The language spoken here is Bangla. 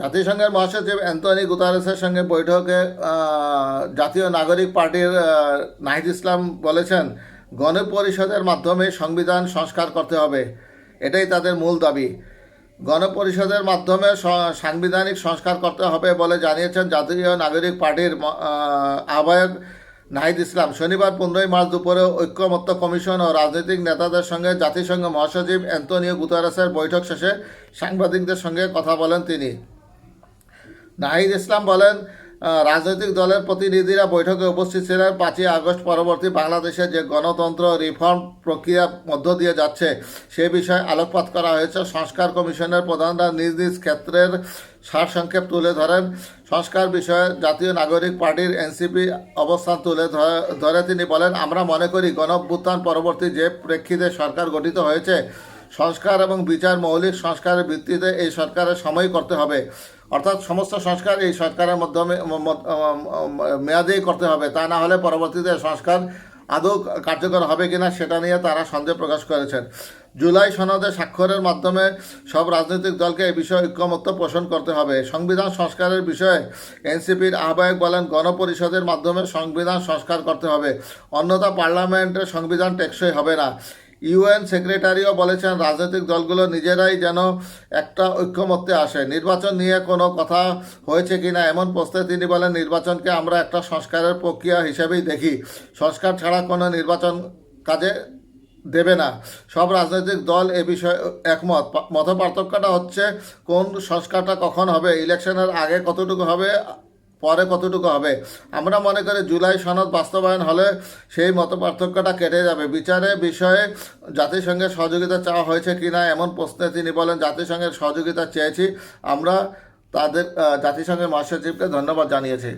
জাতিসংঘের মহাসচিব অ্যান্টনি গুতারেসের সঙ্গে বৈঠকে জাতীয় নাগরিক পার্টির নাহিদ ইসলাম বলেছেন, গণপরিষদের মাধ্যমে সংবিধান সংস্কার করতে হবে। এটাই তাদের মূল দাবি। গণপরিষদের মাধ্যমে সাংবিধানিক সংস্কার করতে হবে বলে জানিয়েছেন জাতীয় নাগরিক পার্টির আহ্বায়ক নাহিদ ইসলাম। শনিবার পনেরোই মার্চ দুপুরে ঐক্যমত্য কমিশন ও রাজনৈতিক নেতাদের সঙ্গে জাতিসংঘ মহাসচিব অ্যান্তনিও গুতারেসের বৈঠক শেষে সাংবাদিকদের সঙ্গে কথা বলেন তিনি। নাহিদ ইসলাম বলেন রাজনৈতিক দলের প্রতিনিধিরা বৈঠকে উপস্থিত ছিলেন পাঁচই আগস্ট পরবর্তী বাংলাদেশে যে গণতন্ত্র রিফর্ম প্রক্রিয়া মধ্য দিয়ে যাচ্ছে, সে বিষয়ে আলোকপাত করা হয়েছে। সংস্কার কমিশনের প্রধানরা নিজ নিজ ক্ষেত্রের সারসংক্ষেপ তুলে ধরেন। সংস্কার বিষয়ে জাতীয় নাগরিক পার্টির এনসিপি অবস্থান তুলে ধরে তিনি বলেন, আমরা মনে করি গণভ্যুত্থান পরবর্তী যে প্রেক্ষিতে সরকার গঠিত হয়েছে সংস্কার এবং বিচার মৌলিক সংস্কারের ভিত্তিতে এই সরকারের সময় করতে হবে। অর্থাৎ সমস্ত সংস্কার এই সরকারের মাধ্যমে মেয়াদেই করতে হবে। তা না হলে পরবর্তীতে সংস্কার আদৌ কার্যকর হবে কিনা সেটা নিয়ে তারা সন্দেহ প্রকাশ করেছেন। জুলাই সনদে স্বাক্ষরের মাধ্যমে সব রাজনৈতিক দলকে এই বিষয়ে ঐক্যমত্য পোষণ করতে হবে। সংবিধান সংস্কারের বিষয়ে এনসিপির আহ্বায়ক বলেন, গণপরিষদের মাধ্যমে সংবিধান সংস্কার করতে হবে। অন্যথা পার্লামেন্টের সংবিধান টেকসই হবে না। ইউএন সেক্রেটারিও বলেছেন, রাজনৈতিক দলগুলো নিজেরাই যেন একটা ঐক্যমত্যে আসে। নির্বাচন নিয়ে কোনো কথা হয়েছে কিনা এমন প্রশ্নে তিনি বলেন, নির্বাচনকে আমরা একটা সংস্কারের প্রক্রিয়া হিসেবেই দেখি। সংস্কার ছাড়া কোনো নির্বাচন কাজে দেবে না। সব রাজনৈতিক দল এ বিষয়ে একমত। মত পার্থক্যটা হচ্ছে, কোন সংস্কারটা কখন হবে, ইলেকশনের আগে কতটুকু হবে পরে কতটুকু হবে? আমরা মনে করি জুলাই সনদ বাস্তবায়ন হলে সেই মত পার্থক্যটা কেটে যাবে। বিচারে বিষয়ে জাতিসংঘের সহযোগিতা চাওয়া হয়েছে কি না, এমন প্রশ্নে তিনি বলেন, জাতিসংঘের সহযোগিতা চেয়েছি। আমরা তাদের জাতিসংঘের মহাসচিবকে ধন্যবাদ জানিয়েছি।